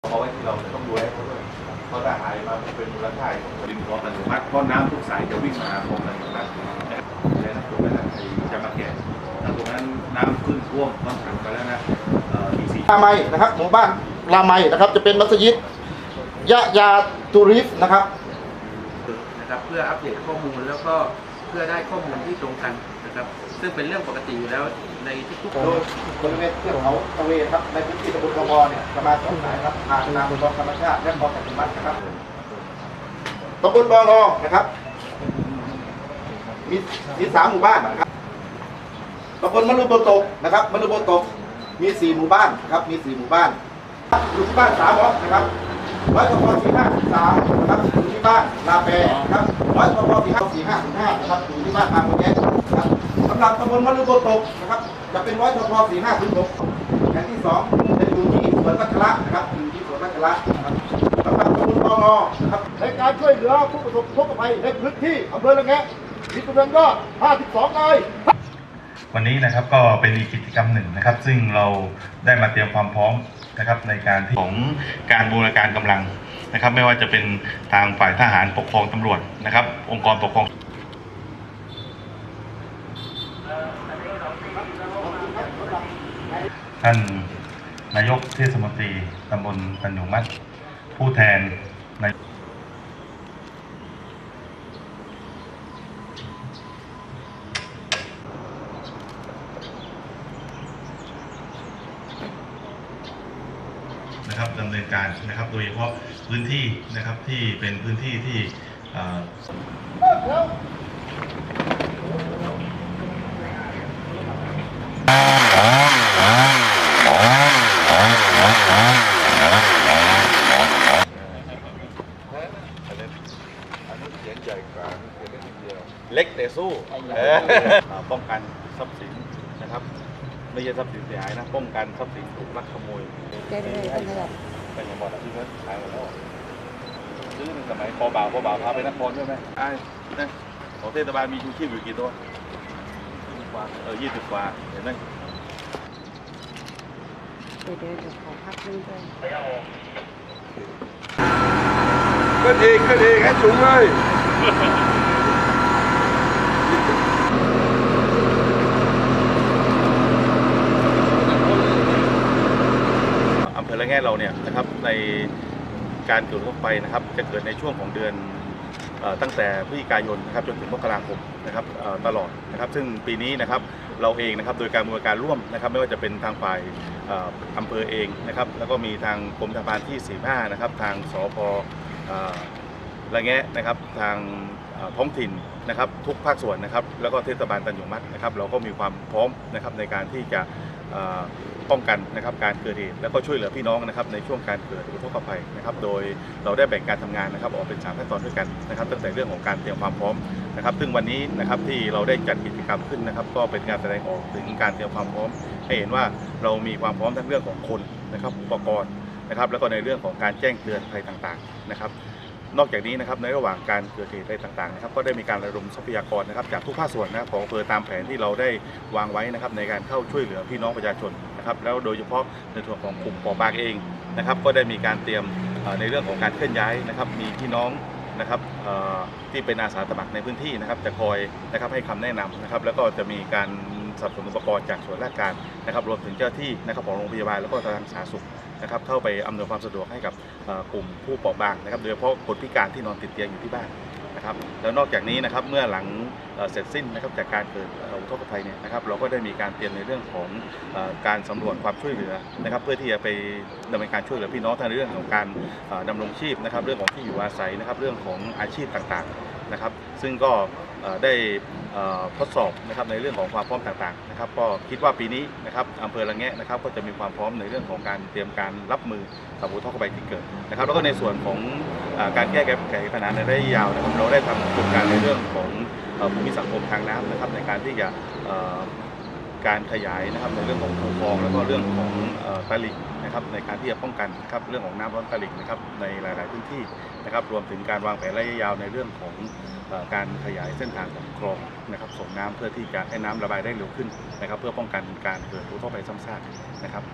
เพราะว่าที่เราจะต้องดูให้เขาด้วยเพราะถ้าหายมาเป็นมูลค่าของดินคลองอัตโนมัติเพราะน้ำทุกสายจะวิ่งมาคลองอัตโนมัติใช่นะตรงนั้นนะไอ้จะมาแก่แต่ตรงนั้นน้ำขึ้นท่วมต้องถังไปแล้วนะเอ่อมีสีลาไมนะครับหมู่บ้านลาไมนะครับจะเป็นมัสยิดยะยาตูริสนะครับนะครับ เพื่ออัปเดตข้อมูลแล้วก็เพื่อได้ข้อมูลที่ตรงกัน ครับ ซึ่งเป็นเรื่องปกติอยู่แล้วในทุกๆโดยบริเวณเทือกเขาตะเวนครับในพื้นที่ตำบลกงอเนี่ยประมาณสองสายครับผ่านน้ำบนธรรมชาติและคลองปัจจุบันนะครับตำบลบองอนะครับ มีมีสามหมู่บ้านนะครับตำบลมะลุโบตกนะครับมะลุโบตกมีสี่หมู่บ้านนะครับ มีสี่หมู่บ้านอยู่ที่บ้านสามหมอนะครับร้อยกพสี่ห้าสามนะครับอยู่ที่บ้านลาแปนะครับร้อยกพสี่ห้าสี่ห้าห้านะครับอยู่ที่บ้านทางโมแยกนะครับ สำหรับตำบลมะลุโบตกนะครับจะเป็นร้อยกพสี่ห้าถึงหกแห่งที่สองจะอยู่ที่สวนวัชระนะครับอยู่ที่สวนวัชระนะครับสำหรับตำบลบองอนะครับในการช่วยเหลือผู้ประสบทุกข์ภัยในพื้นที่อำเภอละแงะมีจำนวนยอด52นายวันนี้นะครับก็เป็นอีกกิจกรรมหนึ่งนะครับ ซึ่งเราได้มาเตรียมความพร้อมนะครับในการที่ของการบูรณาการกำลังนะครับ ไม่ว่าจะเป็นทางฝ่ายทหารปกครองตำรวจนะครับ องค์กรปกครอง ท่านนายกเทศมนตรีตำบลตันหยงมัดผู้แทนในนะครับดำเนินการนะครับ โดยเฉพาะพื้นที่นะครับที่เป็นพื้นที่ที่ เอ่อเล็กแต่สู้เออป้องกันทรัพย์สินนะครับ ไม่ใช่ทรัพย์สินเสียหายนะ ป้องกันทรัพย์สินถูกลักขโมยเจ๊เลยเป็นระดับเป็นอย่างบอกที่เขาขายหมดแล้วซื้อในสมัยพอบ่าวพอบ่าวพาไปนครด้วยไหมไอ้นะของเทศบาลมีชูชีพอยู่กี่ตัวเออยี่สิบกว่าเห็นไหมเดี๋ยวเดี๋ยวเดี๋ยวขอพักนิดนึงขึ้นอีกขึ้นอีกให้สูงเลย อำเภอละ แง่เราเนี่ยนะครับในการเกิดทั่วไปนะครับ จะเกิดในช่วงของเดือนตั้งแต่พฤศจิกายนนะครับจนถึงมกราคมนะครับตลอดนะครับซึ่งปีนี้นะครับเราเองนะครับโดยการบูรณาการร่วมนะครับ ไม่ว่าจะเป็นทางฝ่ายอำเภอเองนะครับ แล้วก็มีทางกรมทหารที่ 45 นะครับ ทางสพละแงะนะครับทางท้องถิ่นนะครับทุกภาคส่วนนะครับ แล้วก็เทศบาลตันหยงมัดนะครับ เราก็มีความพร้อมนะครับในการที่จะ ป้องกันนะครับการเกิดเหตุแล้วก็ช่วยเหลือพี่น้องนะครับในช่วงการเกิดอุทกภัยนะครับโดยเราได้แบ่งการทำงานนะครับออกเป็นสามขั้นตอนด้วยกันนะครับตั้งแต่เรื่องของการเตรียมความพร้อมนะครับ ซึ่งวันนี้นะครับที่เราได้จัดกิจกรรมขึ้นนะครับ ก็เป็นการแสดงออกถึงการเตรียมความพร้อม ให้เห็นว่าเรามีความพร้อมทั้งเรื่องของคนนะครับอุปกรณ์นะครับแล้วก็ในเรื่องของการแจ้งเตือนภัยต่างๆนะครับ นอกจากนี้นะครับในระหว่างการเกิดเหตุอะไรต่างๆนะครับก็ได้มีการระดมทรัพยากรนะครับจากทุกภาคส่วนนะครับของอำเภอตามแผนที่เราได้วางไว้นะครับในการเข้าช่วยเหลือพี่น้องประชาชนนะครับแล้วโดยเฉพาะในส่วนของกลุ่มปอบางเองนะครับก็ได้มีการเตรียมในเรื่องของการเคลื่อนย้ายนะครับมีพี่น้องนะครับที่เป็นอาสาสมัครในพื้นที่นะครับจะคอยนะครับให้คำแนะนำนะครับแล้วก็จะมีการสนับสนุนอุปกรณ์จากส่วนราชการนะครับรวมถึงเจ้าที่นะครับของโรงพยาบาลแล้วก็ทางสาธารณสุข นะครับเข้าไปอำนวยความสะดวกให้กับกลุ่มผู้เปราะบางนะครับโดยเฉพาะคนพิการที่นอนติดเตียงอยู่ที่บ้านนะครับแล้วนอกจากนี้นะครับเมื่อหลังเสร็จสิ้นนะครับจากการเกิดอุทกภัยเนี่ยนะครับเราก็ได้มีการเตรียมในเรื่องของการสำรวจความช่วยเหลือนะครับเพื่อที่จะไปดำเนินการช่วยเหลือพี่น้องทางเรื่องของการเอ่อดำรงชีพนะครับเรื่องของที่อยู่อาศัยนะครับเรื่องของอาชีพต่างๆนะครับ ซึ่งก็ ได้ทดสอบนะครับในเรื่องของความพร้อมต่างๆนะครับก็คิดว่าปีนี้นะครับอำเภอละแงะนะครับก็จะมีความพร้อมในเรื่องของการเตรียมการรับมือกับอุทกภัยที่เกิดนะครับ แล้วก็ในส่วนของอการแก้ไขปัญหาในระยะยาวนะครับ เราได้ทำโครงการในเรื่องของภูมิสังคมทางน้ำนะครับในการที่จะ การขยายนะครับในเรื่องของคูคลอง แล้วก็เรื่องของตลิ่งนะครับในการที่จะป้องกันนะครับเรื่องของน้ำร้อนตลิ่งนะครับในหลาย ๆ พื้นที่นะครับรวมถึงการวางแผนระยะยาวในเรื่องของการขยายเส้นทางของคลองนะครับส่งน้ำเพื่อที่จะให้น้ำระบายได้เร็วขึ้นนะครับ เพื่อป้องกันการเกิดอุทกภัยซ้ำซากนะครับ